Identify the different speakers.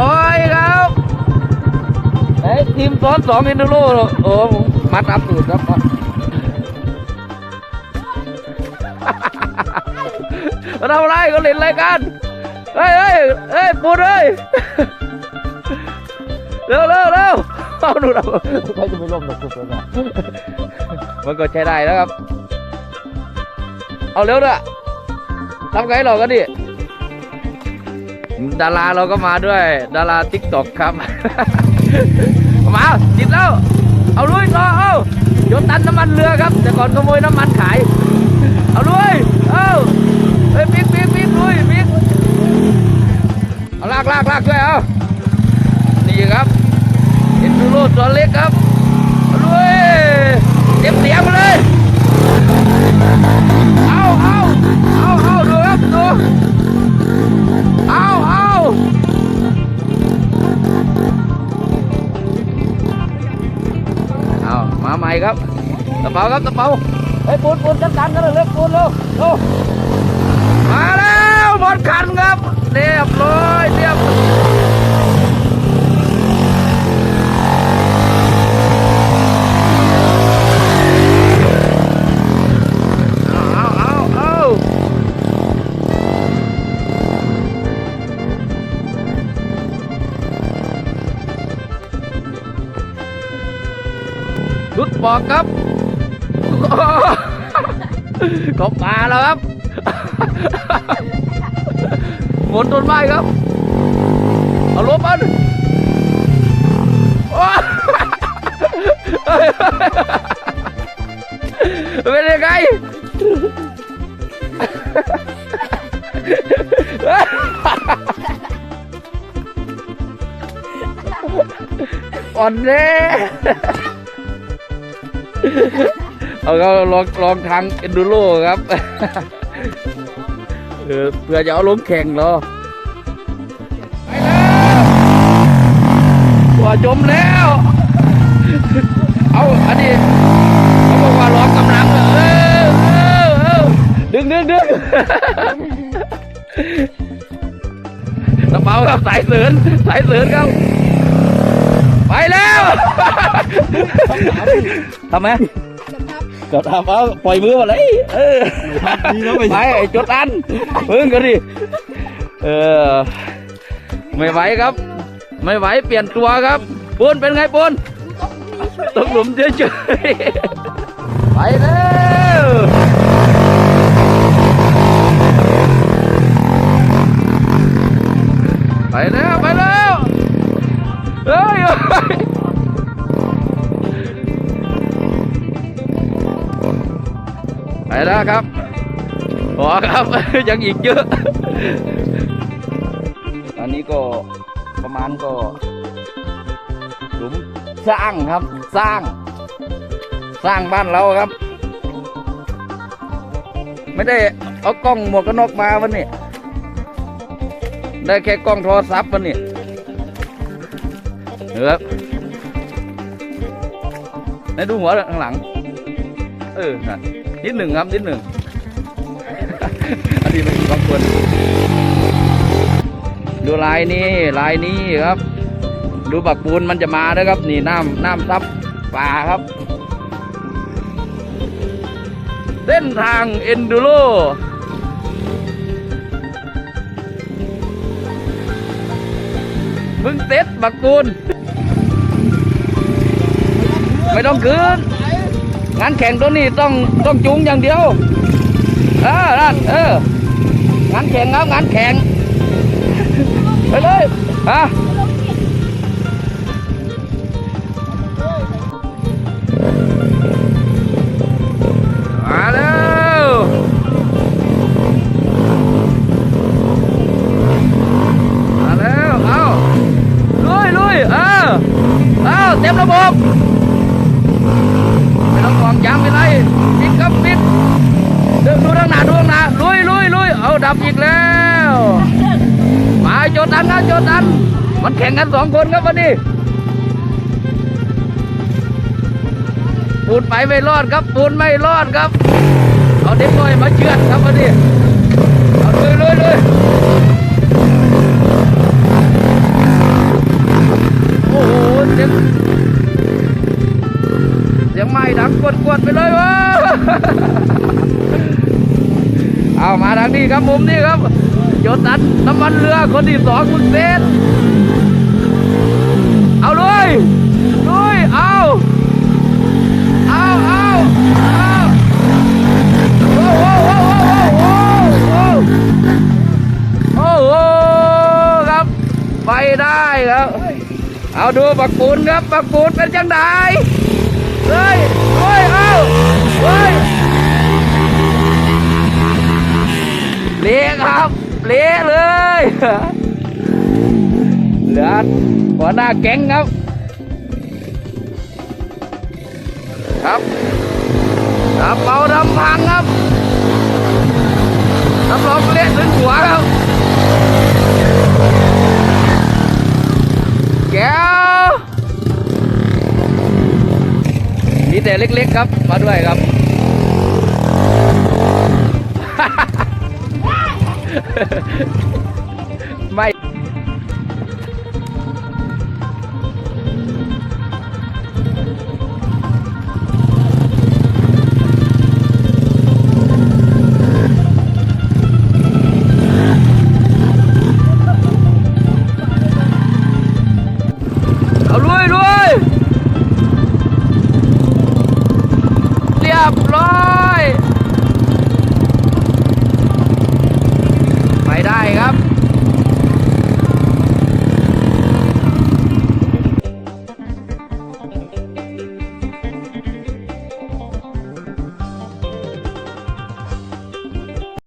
Speaker 1: ร้อยครับไอ้ทีมซ้อนสองอินโดโลโอ้มัดอัพสูตรครับมาทำอะไรก็เล่นอะไรกันเฮ้ยเฮ้ยเฮ้ยปูนเฮ้ยเร็วเร็วเร็วเอาดูเรา
Speaker 2: ใครจะไปร่วมกับคุณแล้วนะ
Speaker 1: มันก็ใช้ได้แล้วครับ เอาเร็วด้วยทำไงหรอกันดิ ดาราเราก็มาด้วย ดาราทิกตอกครับ มาจิตแล้ว เอาลุยต่อเอาโยนตันน้ำมันเรือครับ แต่ก่อนขโมยน้ำมันขาย เอาลุยเอาเฮ้ยปิ๊กปิ๊กปิ๊กลุยปิ๊กเอาลากลากลากด้วยเอานี่ครับอินดูโรตัวเล็กครับเอาลุยเต็มเสียงมาเลย ตะเปาครับตะเปาเฮ้ยปูนปูนจัดการกันเลยเร็วปูนเร็วเร็วมาแล้วหมดคันครับเรียบร้อยเรียบเอาเอาเอาเอารุดบอกครับ เขาป่าแล้วครับหมุนต้นไม้ครับ เอาลบมันเป็นยังไงอ่อนแน่ เอาก็ลองลองทางเอนดูโรครับเออเพื่อจะเอาลงแข่งเหรอไปแล้วตัวจมแล้ว เอาอันนี้เขาบอกว่าลองกำลังเออเออดึงดึงดึงกระเป๋าครับสายเสริญสายเสริญครับไปแล้วทำไหม กดทำเอาปล่อยมือมาเลยเออ
Speaker 2: ดีแล้ไป
Speaker 1: ไอ้จดอันมึงกันดิเออไม่ไหวครับ ไม่ไหวเปลี่ยนตัวครับปูนเป็นไงปูนตกหลุมเฉยๆไปเลย แล้วครับพอครับ ยังอีกเยอะอันนี้ก็ประมาณก็หลุมสร้างครับ สร้าง สร้างบ้านเราครับ ไม่ได้เอากล้องหมวกกันน็อกมาวันนี้ได้แค่กล้องโทรศัพท์วันนี้เออไหนดูหัวข้างหลัง เออน่ะ นิดหนึ่งครับนิดหนึ่งอันนี้มันบางคนดูลายนี้ลายนี้ครับ ดูบักปูนมันจะมานะครับ นี่น้ำน้ำซับป่าครับ เส้นทางเอนดูโรมึงเต็ดบักปูนไม่ต้องคืน งานแข่งตัวนี้ต้องต้องจูงอย่างเดียวเออนั่นเอองานแข่งครับงานแข่งไปเลยฮะมาแล้วมาแล้วเอาลุยลุยเออเอาเต็มระบบ องห่วงยางไปเลยปิดครับปิดเดินดูทางหน้าดูทางหน้าลุยลุยลุยเอาดับอีกแล้วมาโจดันนะโจดัน มันแข่งกันสองคนครับวันนี้ปูนไปไม่รอดครับปูนไม่รอดครับ เอาเด็กน้อยมาเชือดครับวันนี้เอาลุยลุยลุย กวดไปเลยเวะเอามาทางนี้ครับมุมนี้ครับโยตันน้ำมันเรือคนที่สองคุณเซนเอาเลยลุยเอาเอาเอาเอาโอ้โหโอ้โหโอ้โหโอ้โหครับไปได้ครับ เอาดูบักปูนครับบักปูนเป็นจังได เฮ้ยเฮ้ยเอาเฮ้ยเละครับเละเลยเหลือหัวหน้าแก๊งครับ ครับครับเบาดำพังครับรับรองเละถึงหัวครับ แก้วมีแต่ เล็ก ๆ ครับ มาด้วยครับไม่ ลุ